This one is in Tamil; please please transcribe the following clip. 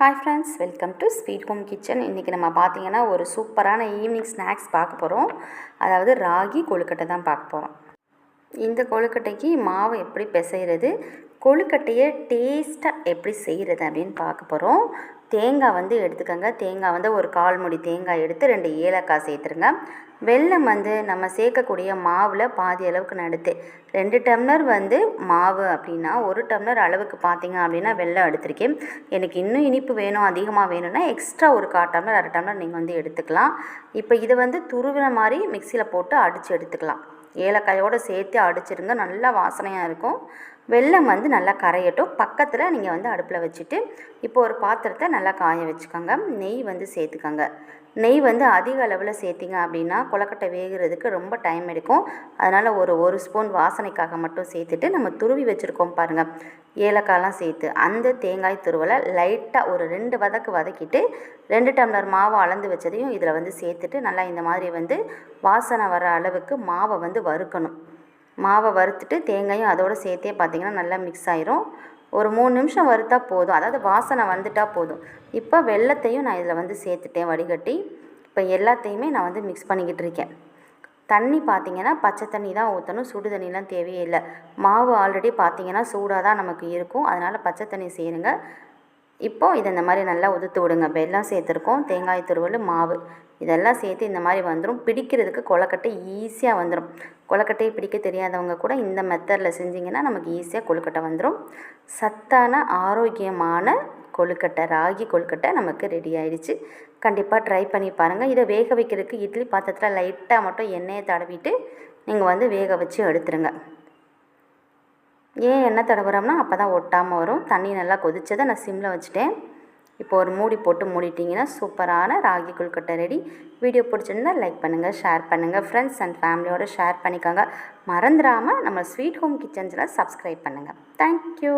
Hi friends welcome to sweet home kitchen இன்றைக்கி நம்ம பார்த்தீங்கன்னா ஒரு சூப்பரான ஈவினிங் ஸ்நாக்ஸ் பார்க்க போகிறோம் அதாவது ராகி கொழுக்கட்டை தான் பார்க்க போகிறோம் இந்த கொழுக்கட்டைக்கு மாவு எப்படி பிசைகிறது கொழுக்கட்டையை டேஸ்ட்டாக எப்படி செய்கிறது அப்படின்னு பார்க்க போகிறோம் தேங்காய் வந்து எடுத்துக்கோங்க. தேங்காய் வந்து ஒரு கால் முடி தேங்காய் எடுத்து ரெண்டு ஏலக்காய் சேர்த்துருங்க. வெல்லம் வந்து நம்ம சேர்க்கக்கூடிய மாவில் பாதி அளவுக்கு நடுத்து ரெண்டு டம்ளர் வந்து மாவு அப்படின்னா ஒரு டம்ளர் அளவுக்கு பார்த்தீங்க அப்படின்னா வெல்லம் எடுத்திருக்கேன். எனக்கு இன்னும் இனிப்பு வேணும் அதிகமாக வேணும்னா எக்ஸ்ட்ரா ஒரு கால் டம்ளர் அரை டம்ளர் நீங்கள் வந்து எடுத்துக்கலாம். இப்போ இதை வந்து துருவின மாதிரி மிக்சியில் போட்டு அடித்து எடுத்துக்கலாம். ஏலக்காயோடு சேர்த்து அடிச்சிருங்க. நல்லா வாசனையாக இருக்கும். வெல்லம் வந்து நல்லா கரையட்டும். பக்கத்தில் நீங்கள் வந்து அடுப்பில் வச்சுட்டு இப்போ ஒரு பாத்திரத்தை நல்லா காய வச்சுக்கோங்க. நெய் வந்து சேர்த்துக்கோங்க. நெய் வந்து அதிக அளவில் சேர்த்திங்க அப்படின்னா கொலக்கட்டை வேகிறதுக்கு ரொம்ப டைம் எடுக்கும். அதனால் ஒரு ஒரு ஸ்பூன் வாசனைக்காக மட்டும் சேர்த்துட்டு நம்ம துருவி வச்சுருக்கோம் பாருங்கள் ஏலக்காயெலாம் சேர்த்து அந்த தேங்காய் துருவலை லைட்டாக ஒரு ரெண்டு வதக்கு வதக்கிட்டு ரெண்டு டம்ளர் மாவு அளந்து வச்சதையும் இதில் வந்து சேர்த்துட்டு நல்லா இந்த மாதிரி வந்து வாசனை வர அளவுக்கு மாவை வந்து வறுக்கணும். மாவை வறுத்துட்டு தேங்காயும் அதோடு சேர்த்தே பார்த்திங்கன்னா நல்லா மிக்ஸ் ஆயிரும். ஒரு மூணு நிமிஷம் வறுத்தா போதும். அதாவது வாசனை வந்துட்டால் போதும். இப்போ வெள்ளத்தையும் நான் இதில் வந்து சேர்த்துட்டேன் வடிகட்டி. இப்போ எல்லாத்தையுமே நான் வந்து மிக்ஸ் பண்ணிக்கிட்டு இருக்கேன். தண்ணி பார்த்தீங்கன்னா பச்சை தண்ணி தான் ஊற்றணும் சுடு தண்ணிலாம் தேவையே இல்லை. மாவு ஆல்ரெடி பார்த்திங்கன்னா சூடாக தான் நமக்கு இருக்கும். அதனால் பச்சை தண்ணி செய்யுங்க இப்போது இதை இந்த மாதிரி நல்லா உதுத்து விடுங்க. வெல்லம் சேர்த்துருக்கோம். தேங்காய் துருவல் மாவு. இதெல்லாம் சேர்த்து இந்த மாதிரி வந்துடும் பிடிக்கிறதுக்கு கொலக்கட்டை ஈஸியாக வந்துடும் கொலக்கட்டையை பிடிக்க தெரியாதவங்க கூட இந்த மெத்தடில் செஞ்சிங்கன்னா நமக்கு ஈஸியாக கொழுக்கட்டை வந்துடும் சத்தான ஆரோக்கியமான கொழுக்கட்டை ராகி கொழுக்கட்டை நமக்கு ரெடி ஆயிடுச்சு. கண்டிப்பாக ட்ரை பண்ணி பாருங்கள் இதை வேக வைக்கிறதுக்கு இட்லி பாத்திரத்தில் லைட்டாக மட்டும் எண்ணெயை தடவிட்டு நீங்கள் வந்து வேக வச்சு எடுத்துருங்க. ஏன் எண்ணெய் தடவுறோம்னா அப்போ தான் ஒட்டாமல் வரும். தண்ணி நல்லா கொதிச்சதை நான் சிம்மில் வச்சுட்டேன். இப்போ ஒரு மூடி போட்டு மூடிட்டிங்கன்னா சூப்பரான ராகி கொழுக்கட்டை ரெடி வீடியோ பிடிச்சிருந்தா லைக் பண்ணுங்கள் ஷேர் பண்ணுங்கள் ஃப்ரெண்ட்ஸ் அண்ட் ஃபேமிலியோடு ஷேர் பண்ணிக்கோங்க. மறந்துடாமல் நம்ம ஸ்வீட் ஹோம் கிச்சன்ஸில் சப்ஸ்கிரைப் பண்ணுங்கள் தேங்க்யூ